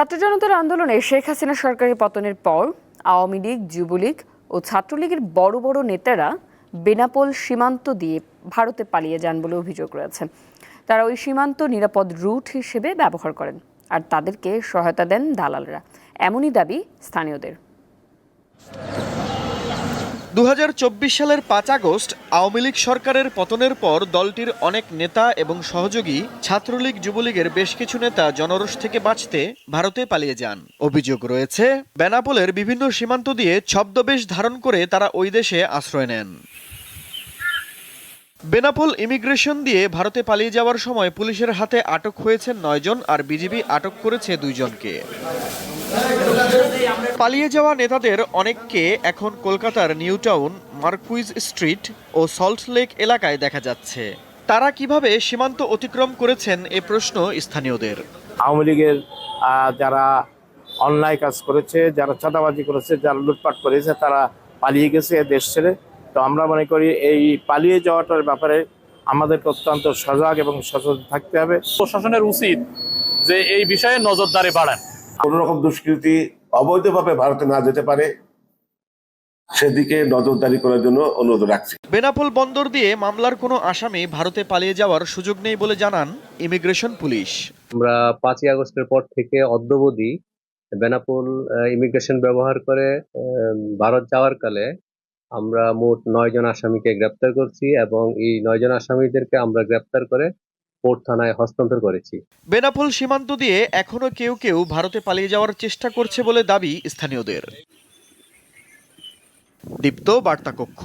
ছাত্র জনতার আন্দোলনে শেখ হাসিনা সরকারের পতনের পর আওয়ামী লীগ, যুবলীগ ও ছাত্রলীগের বড় বড় নেতারা বেনাপোল সীমান্ত দিয়ে ভারতে পালিয়ে যান বলে অভিযোগ রয়েছে। তারা ওই সীমান্ত নিরাপদ রুট হিসেবে ব্যবহার করেন আর তাদেরকে সহায়তা দেন দালালরা। এমনই দাবি স্থানীয়দের। দু হাজার চব্বিশ সালের পাঁচ আগস্ট আওয়ামী লীগ সরকারের পতনের পর দলটির অনেক নেতা এবং সহযোগী ছাত্রলীগ, যুবলীগের বেশ কিছু নেতা জনরোষ থেকে বাঁচতে ভারতে পালিয়ে যান। অভিযোগ রয়েছে, বেনাপোলের বিভিন্ন সীমান্ত দিয়ে ছদ্মবেশ ধারণ করে তারা ওই দেশে আশ্রয় নেন। বেনাপোল ইমিগ্রেশন দিয়ে ভারতে পালিয়ে যাওয়ার সময় পুলিশের হাতে আটক হয়েছেন নয়জন আর বিজিবি আটক করেছে দুইজনকে। পালিয়ে যাওয়া নেতাদের অনেককে এখন কলকাতার নিউ টাউন মার্কুইজ স্ট্রিট ও সল্ট লেক এলাকায় দেখা যাচ্ছে। তারা কীভাবে সীমান্ত অতিক্রম করেছেন এ প্রশ্ন স্থানীয়দের। আওয়ামী লীগের যারা অন্যায় কাজ করেছে যারা চাঁদাবাজি করেছে যারা লুটপাট করেছে তারা পালিয়ে গেছে এ দেশ ছেড়ে। তো আমরা মনে করি এই পালিয়ে যাওয়াটার ব্যাপারে আমাদেরকে অত্যন্ত সজাগ এবং সচেতন থাকতে হবে। প্রশাসনের উচিত যে এই বিষয়ে নজরদারি বাড়ান। কোন রকম দুষ্কৃতি অবৈধভাবে ভারতে না যেতে পারে সেদিকে নজরদারি করার জন্য অনুরোধ রাখছি। বেনাপোল বন্দর দিয়ে মামলার কোনো আসামি ভারতে পালিয়ে যাওয়ার সুযোগ নেই বলে জানান ইমিগ্রেশন পুলিশ। আমরা পাঁচই আগস্টের পর থেকে অদ্যবধি বেনাপোল ইমিগ্রেশন ব্যবহার করে আহ, ভারত যাওয়ার কালে আমরা মোট নয় জন আসামিকে গ্রেপ্তার করছি এবং এই নয় জন আসামিদেরকে আমরা গ্রেপ্তার করে পোর্ট থানায় হস্তান্তর করেছি। বেনাপোল সীমান্ত দিয়ে এখনও কেউ কেউ ভারতে পালিয়ে যাওয়ার চেষ্টা করছে বলে দাবি স্থানীয়দের। দীপ্ত বার্তা কক্ষ